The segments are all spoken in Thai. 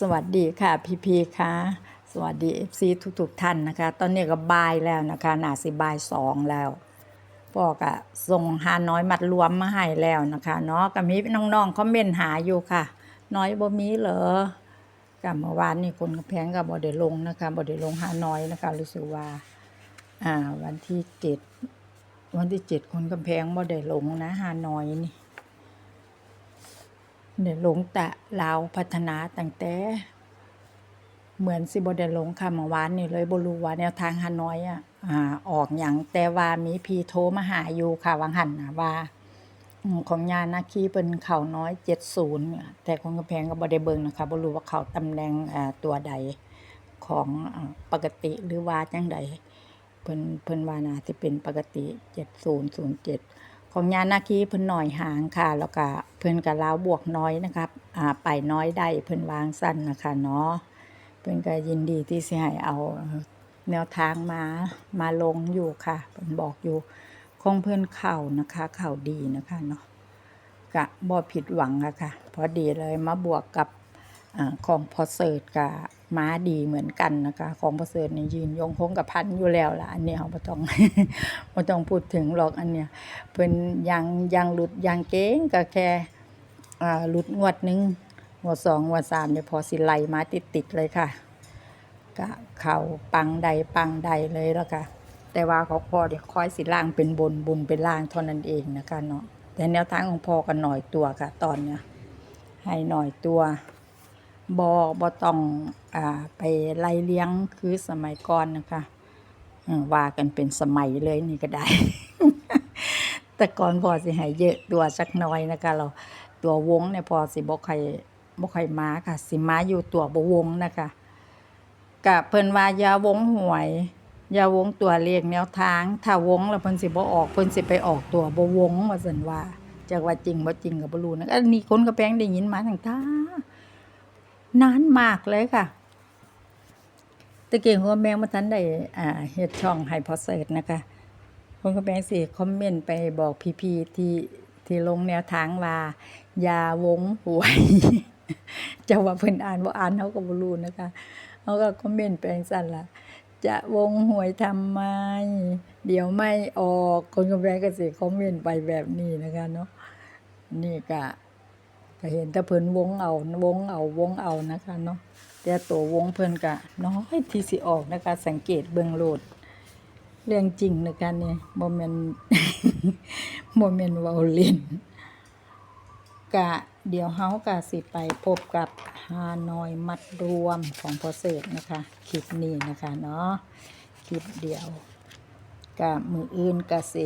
สวัสดีค่ะพีพีค่ะสวัสดีเอฟซีทุกๆท่านนะคะ ตอนนี้ก็บ่ายแล้วนะคะหนาสิบ่ายสองแล้วพ่อก็ส่งหาน้อยมัดรวมมาให้แล้วนะคะเนาะก็มีน้องๆคอมเมนต์หาอยู่ค่ะ น้อยบ่มีเหรอกับเมื่อวานนี่คนกระแพงกับบ่ได้ลงนะคะบ่ได้ลงหาน้อยนะคะรู้สึกว่าอ่าวันที่เจ็ดวันที่เจ็ดคนกำแพงบ่ได้ลงนะหาน้อยนี่ เดี๋ยวลงแต่ลาวพัฒนาตั้งแต่เหมือนสิบได้ลงค่ะเมื่อวานนี่เลยบรูว่าแนวทางฮานอยอะออกหยังแต่ว่ามีพีโทมาหาอยู่ค่ะวังหันนะว่าของยานาคีเป็นเข่าน้อย70เนี่ยแต่ของกำแพงก็บ่ได้เบิ่งนะคะบรูว่าเข่าตำแหน่งตัวใดของปกติหรือว่าจังใดเพิ่นเพิ่นว่าน่าสิเป็นปกติ7007 ของยานาคีเพิ่นหน่อยหางค่ะ แล้วก็เพิ่นก็ลาวบวกน้อยนะครับอ่าไปน้อยได้เพิ่นวางสั้นนะคะเนาะเพิ่นก็ยินดีที่สิให้เอาแนวทางมามาลงอยู่ค่ะเพิ่นบอกอยู่คงเพิ่นเข่านะคะเข่าดีนะคะเนาะกะบ่ผิดหวังอะค่ะ พอดีเลยมาบวกกับ อของพอเสิร์ตกับม้าดีเหมือนกันนะคะ ของพอเสิร์ตนี่ยืนยงคงกับพันอยู่แล้วล่ะอันนี้เราบ่ต้องบ่ต้องพูดถึงหรอกอันเนี้ยเพิ่นยังยังหลุดยังเก่งก็แค่หลุดงวดหนึ่งงวดสองงวดสามเนี่ยพอสิไลมาติดๆเลยค่ะก็เข่าปังใดปังใดเลยแล้วค่ะแต่ว่าเขาพอเดี๋ยวคอยสิล่างเป็นบนบุญเป็นล่างเท่านั้นเองนะคะเนาะแต่แนวทางของพอกันหน่อยตัวค่ะ ตอนเนี้ยให้หน่อยตัว บอบอต้องอ่าไปไล่เลี้ยงคือสมัยก่อนนะคะอืมว่ากันเป็นสมัยเลยนี่ก็ได้ แต่ก่อนพอสิให้เยอะตัวสักน้อยนะคะ เราตัววงเนี่ยพอสิบ่ค่อยบ่ค่อยมาค่ะ สิมาอยู่ตัวบวงนะคะกะเพิ่นว่ายาวงหวยยาวงตัวเลขแนวทาง ถ้าวงแล้วเพิ่นสิบ่ออกเพิ่นสิไปออกตัวบวงว่าซั่นว่าจักว่าจริงบ่จริงก็บ่รู้นะอันนี้คนกระแพงได้ยินมาตั้งต่ นานมากเลยค่ะตะเกียงหัวแมงมาทันได้อ่าเฮ็ดช่องให้พอเสิร์ชนะคะคนก็แบงสิคอมเมนต์ไปบอกพี่ๆที่ที่ลงแนวทางว่าอย่าวงหวยจะว่าเพิ่นอ่านบ่อ่านเขาก็บ่รู้นะคะเขาก็คอมเมนต์ไปจังซั่นล่ะจะวงหวยทำไม เดี๋ยวไม่ออก คนก็แบงก็สิคอมเมนต์ไปแบบนี้นะคะเนาะนี่ก็ ก็เห็นแต่เพิ่นวงเอาวงเอาวงเอานะคะเนาะแต่ตัววงเพิ่นก็น้อยที่สิออกนะคะ สังเกตเบิ่งโลด เรื่องจริงนะคะเนี่ยโมเมนโมเมนเว้าเล่นกะเดี๋ยวเฮากะสิไปพบกับฮานอยมัดรวมของพอเศษนะคะคลิปนี้นะคะเนาะคลิปเดียวกะมืออื่นกะเส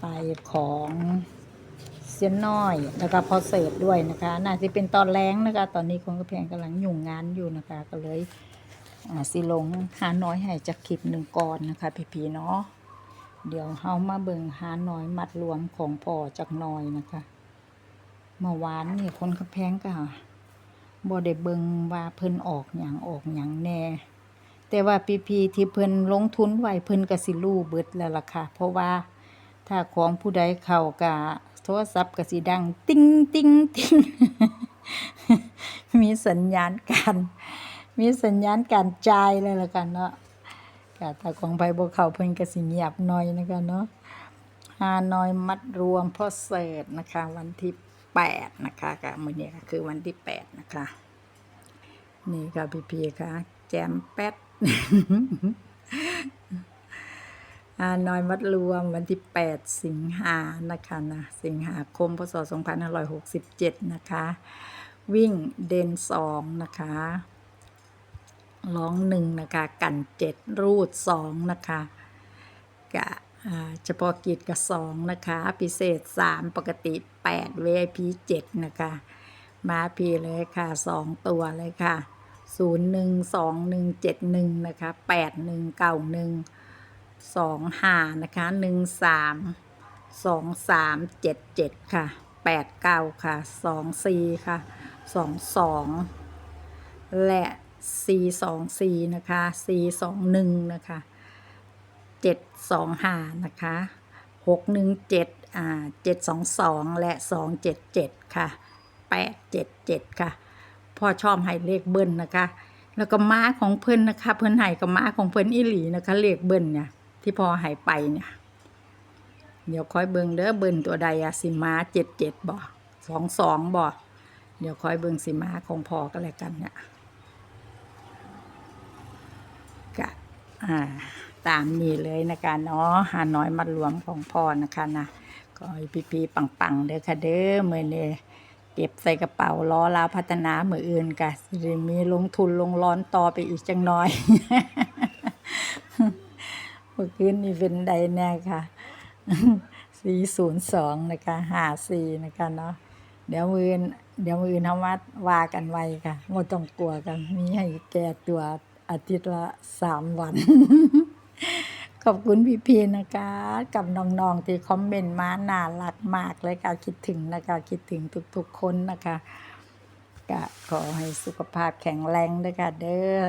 ไปของ เสียนน้อยแล้วก็พอเศษด้วยนะคะ น่าจะเป็นตอนแรงนะคะ ตอนนี้คงกระแพงกำลังยุ่งงานอยู่นะคะ ก็เลยสิลงหาน้อยให้จากคลิปหนึ่งก่อนนะคะพี่ๆเนาะเดี๋ยวเฮามาเบิงหาน้อยมัดรวมของพ่อจากน้อยนะคะเมื่อวานนี่คนกระแพงก็บ่ได้เบิงว่าเพิ่นออกหยังออกหยังแน่แต่ว่าพี่ๆที่เพิ่นลงทุนไว้เพิ่นก็สิรู้เบิดแล้วล่ะค่ะ เพราะว่าถ้าของผู้ใดเข้าก็โทรศัพท์ก็สิดัง ติ้งติ้งติ้งมีสัญญาณการ มีสัญญาณการจ่ายเลยละกันเนาะกะถ้าของไผบ่เข้าเพิ่นก็สิเงียบหน่อยนะคะเนาะฮานอยมัดรวมพ่อเสิร์ตนะคะ วันที่8นะคะกะมื้อนี้ก็คือวันที่8นะคะ นี่ค่ะพี่ๆค่ะ แจมแป๊ด ฮานอยมัดรวมวันที่ 8 สิงหานะคะนะสิงหาคมพศ2567 นะคะ วิ่งเดนสองนะคะร้องหนึ่งนะคะกันเจ็ดรูดสองนะคะกะอ่าเฉพาะกิจกับสองนะคะพิเศษสามปกติแปด VIP เจ็ดนะคะมาพีเลยค่ะสองตัวเลยค่ะศูนย์หนึ่งสองหนึ่งเจ็ดหนึ่งนะคะแปดหนึ่งเก้าหนึ่ง สองห้านะคะหนึ่งสามสองสามเจ็ดเจ็ดค่ะแปดเก้าค่ะสองสี่ค่ะสองสองและสี่สองสี่นะคะสี่สองหนึ่งนะคะเจ็ดสองห้านะคะหกหนึ่งเจ็ดอ่าเจ็ดสองสองและสองเจ็ดเจ็ดค่ะแปดเจ็ดเจ็ดค่ะพ่อชอบให้เลขเบิ้ลนะคะ แล้วก็ม้าของเพิ่นนะคะ เพิ่นให้กับม้าของเพิ่นอีหลีนะคะเลขเบิ้ลเนี่ย ที่พอให้ไปเนี่ย เดี๋ยวคอยเบิงเด้อเบิ้ลตัวใดอะสิมาเจ็ดเจ็ดบ่สองสองบ่เดี๋ยวคอยเบิงสิมาของพอก็แล้วกันเนี่ยกะอ่าตามนี้เลยนะคะเนาะหาน้อยมัดรวมของพ่อนะคะนะก็ให้พี่ๆปังๆเด้อค่ะเด้อเมื้อเนี้เก็บใส่กระเป๋าล้อลาวพัฒนามืออื่นกะสิมีลงทุนลงร้อนต่อไปอีกจังน้อย มื่อคืนนี้เป็นใดแน่ค่ะ402นะคะ54นะคะเนาะเดี๋ยวมืออนเดี๋ยวมืออนเฮามาว่ากันไว้ค่ะบ่ต้องกลัวกันมีให้แก้ตัวอาทิตย์ละสามวัน ขอบคุณพี่ๆนะคะ กับน้องๆที่คอมเมนต์มาน่ารักมากเลยค่ะ คิดถึงนะคะ คิดถึงทุกๆคนนะคะก็ขอให้สุขภาพแข็งแรงด้วยค่ะเด้อ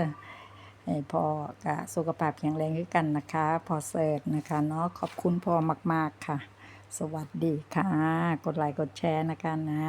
ให้พ่อกะสุขภาพแข็งแรงด้วยกันนะคะ พอเสิร์ตนะคะเนาะขอบคุณพ่อมาก ๆ ค่ะ สวัสดีค่ะ กดไลค์กดแชร์นะคะนะ